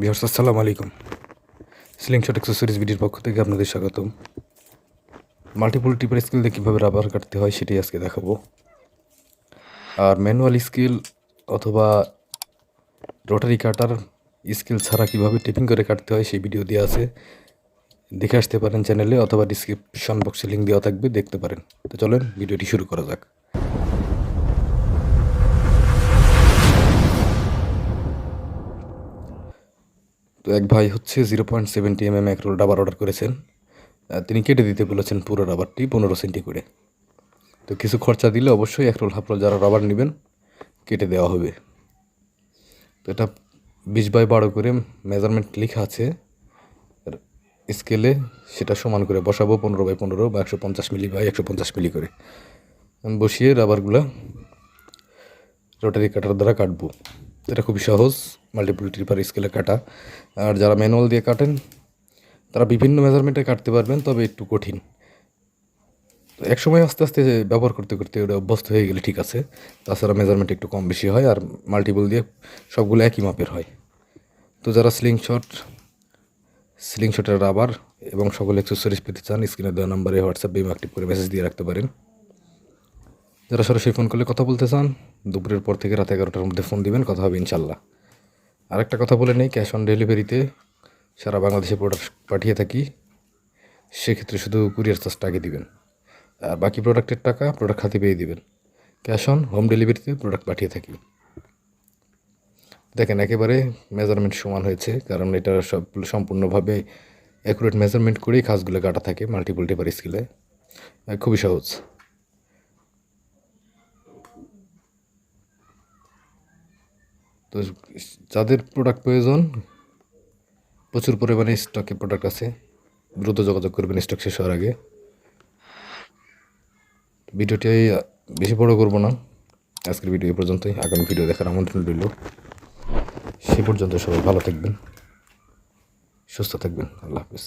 বিহার আসসালামু আলাইকুম slingshot accessories ভিডিওর পক্ষ থেকে আপনাদের স্বাগতম। মাল্টিপল টিপার স্কিল দিয়ে কীভাবে রাবার কাটতে হয় সেটাই আজকে দেখাবো। আর ম্যানুয়াল স্কিল অথবা রোটারি কাটার স্কিল ছাড়া কীভাবে টিপিং করে কাটতে হয় সেই ভিডিও দেওয়া আছে। দেখে আসতে পারেন চ্যানেলে অথবা ডিসক্রিপশন বক্সে লিঙ্ক দেওয়া থাকবে, দেখতে পারেন। তো চলেন ভিডিওটি শুরু করা যাক। তো এক ভাই হচ্ছে zero point seventy M M এক রোল রাবার অর্ডার করেছেন। তিনি কেটে দিতে বলেছেন পুরো রাবারটি পনেরো সেন্টি করে। তো কিছু খরচা দিলে অবশ্যই এক রোল হাফ রোল যারা রাবার নেবেন, কেটে দেওয়া হবে। তো এটা বিশ বাই বারো করে মেজারমেন্ট লেখা আছে। স্কেলে সেটা সমান করে বসাবো পনেরো বাই পনেরো বা একশো পঞ্চাশ মিলি বাই একশো পঞ্চাশ মিলি করে। বসিয়ে রাবারগুলো রোটারি কাটার দ্বারা কাটবো। এটা খুবই সহজ। মাল্টিপল ট্রিপার স্কেলে কাটা। আর যারা ম্যানুয়াল দিয়ে কাটেন, তারা বিভিন্ন মেজারমেন্টে কাটতে পারবেন, তবে একটু কঠিন। তো এক সময় আস্তে আস্তে ব্যবহার করতে করতে ওটা অভ্যস্ত হয়ে গেলে ঠিক আছে। তাছাড়া মেজারমেন্ট একটু কম বেশি হয়, আর মাল্টিপল দিয়ে সবগুলো একই মাপের হয়। তো যারা স্লিং শট স্লিং শটের রাবার এবং সকল অ্যাক্সেসরিজ পেতে চান স্ক্রিনে দেওয়া নাম্বারে হোয়াটসঅ্যাপ বিম অ্যাক্টিভ করে মেসেজ দিয়ে রাখতে পারেন। যারা সরাসরি ফোন করলে কথা বলতে চান, দুপুরের পর থেকে রাত এগারোটার মধ্যে ফোন দিবেন, কথা হবে ইনশাল্লাহ আরেকটা কথা বলে নেই ক্যাশ অন ডেলিভারিতে সারা বাংলাদেশে প্রোডাক্ট পাঠিয়ে থাকি। সেক্ষেত্রে শুধু কুরিয়ার চার্জটা আগে দিবেন। আর বাকি প্রোডাক্টের টাকা প্রোডাক্ট হাতে পেয়ে দিবেন। ক্যাশ অন হোম ডেলিভারিতে প্রোডাক্ট পাঠিয়ে থাকি। দেখেন, একেবারে মেজারমেন্ট সমান হয়েছে, কারণ এটা সব সম্পূর্ণভাবে অ্যাকুরেট মেজারমেন্ট করেই কাজগুলো কাটা থাকে মাল্টিপল টেপার স্কিলে খুবই সহজ। তো যাদের প্রোডাক্ট প্রয়োজন, প্রচুর পরিমাণে স্টকে প্রোডাক্ট আছে। দ্রুত যোগাযোগ করবেন স্টক শেষ হওয়ার আগে। ভিডিওটি বেশি বড় করব না। আজকের ভিডিও এ পর্যন্তই। আগামী ভিডিও দেখার আমন্ত্রণ রইল। সে পর্যন্ত সবাই ভালো থাকবেন, সুস্থ থাকবেন। আল্লাহ হাফিজ।